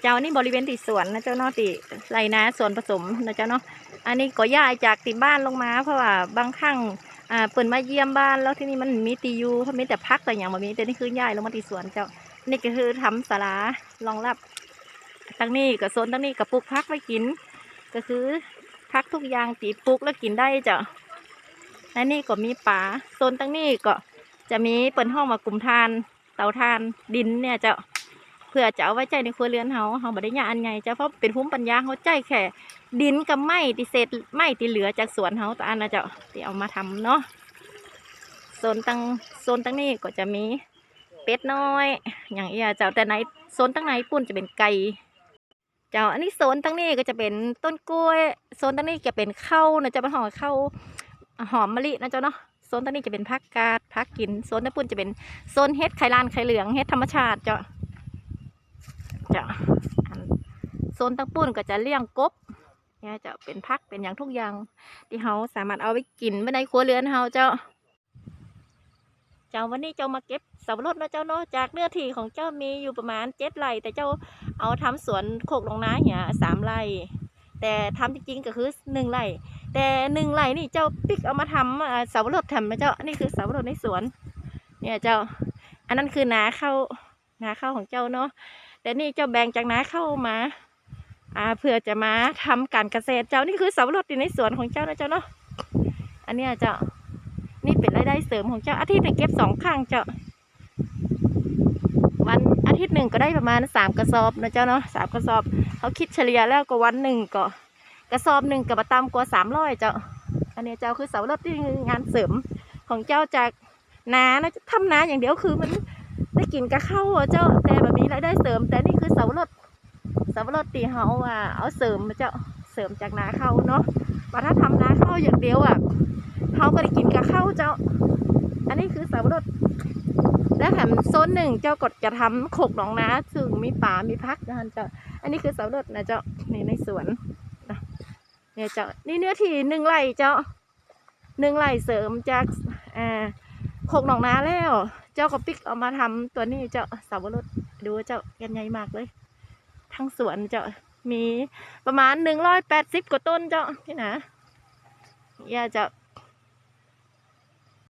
เจ้านี่บริเวณที่สวนนะเจ้าเนาะที่ไรนาสวนผสมนะเจ้าเนาะอันนี้ก็ย้ายจากติบ้านลงมา เพราะว่าบางครั้งอ่าเปิดมาเยี่ยมบ้านแล้วที่นี่มันมีตียูเขามีแต่พักแต่อย่างแบบนี้แต่นี่คือย้ายลงมาที่สวนเจ้านี่ก็คือทำศาลารองรับตั้งนี้กับโซนตั้งนี้กับปลูกพักไว้กิน ก็คือพักทุกอย่างตีปลูกแล้วกินได้เจ้าและนี่ก็มีป่าโซนตั้งนี้ก็จะมีเปิดห้องมากลุ่มทานเตาทานดินเนี่ยเจ้า เพื่อจะเอาไว้ใจในครัวเรือนเฮาเฮาบ่ได้ยาอันไงเจ้าเพราะเป็นภูมิปัญญาเฮาใจแค่ดินกับไม้ที่เศษไม้ที่เหลือจากสวนเฮาแต่อันนะเจ้าที่เอามาทำเนาะโซนตั้งโซนตั้งนี้ก็จะมีเป็ดน้อย อย่างเอียเจ้าแต่ในโซนตั้งไหนปุ่นจะเป็นไก่เจ้าอันนี้โซนตั้งนี้ก็จะเป็นต้นกล้วยโซนตั้งนี้จะเป็นข้าวนะเจะเป็นห่อข้าวหอมมะลินะเจ้าเนาะโซนตั้งนี้จะเป็นผักกาดผักกินโซนตั้งปุ่นจะเป็นโซนเฮ็ดไข่ลานไข่เหลืองเฮ็ดธรรมชาติเจ้า จ้าโซนตั้งปุ้นก็จะเลี้ยงกบเนี่ยจะเป็นพักเป็นอย่างทุกอย่าง ที่เฮาสามารถเอาไปกินไว้ในครัวเรือนเฮาเจ้า เจ้าวันนี้เจ้ามาเก็บสับปะรดนะเจ้าเนาะจากเนื้อที่ของเจ้ามีอยู่ประมาณเจ็ดไร่แต่เจ้าเอาทำสวนโคกลงนาเนี่ยสามไร่แต่ทำจริงๆก็คือหนึ่งไร่แต่หนึ่งไร่นี่เจ้าปิกเอามาทำอ่าสับปะรดทำนะเจ้านนี้คือสับปะรดในสวน เนี่ยเจ้า อันนั้นคือนาข้าวนาข้าวของเจ้าเนาะ แต่นี่เจ้าแบ่งจากนาเข้ามาอ่าเพื่อจะมาทำการเกษตรเจ้านี่คือสับปะรดอยู่ในสวนของเจ้านะเจ้าเนาะอันนี้เจ้านี่เป็นรายได้เสริมของเจ้าอาทิตย์หนึ่งเก็บสองครั้งเจ้าวันอาทิตย์หนึ่งก็ได้ประมาณสามกระสอบนะเจ้าเนาะสามกระสอบเขาคิดเฉลี่ยแล้วก็วันหนึ่งก็กระสอบหนึ่งกับประตามกว่าสามร้อยเจ้าอันนี้เจ้าคือเสาร์รถที่งานเสริมของเจ้าจากนานะทำนาอย่างเดียวคือมัน ได้กินกับข้าเจ้าแต่แบบนี้รายได้เสริม แต่นี่คือเสาวรถเสาวรถตีเฮาอะเอาเสริมเจ้าเสริมจากนาเข้าเนาะว่าถ้าทำนาเข้าอย่างเดียวอะเฮาก็ได้กินกับข้าเจ้า อันนี้คือเสาวรถและแถมโซนหนึ่งเจ้าก็จะทำโขกหนองนาซึ่งมีป่ามีพักนะฮะเจ้าอันนี้คือเสาวรถนะเจ้านี่ในสวนนะเนี่ยเจ้านี่เนื้อที่หนึ่งไร่เจ้าหนึ่งไร่เสริมจากอ่าโขกหนองนาแล้ว เจ้าก็ปิกเอามาทำตัวนี้เจ้าสาวรดดูเจ้ากันใหญ่มากเลย ทั้งสวนเจ้ามีประมาณหนึ่งร้อยแปดสิบกว่าต้นเจ้าที่ไหนย่าเจ้า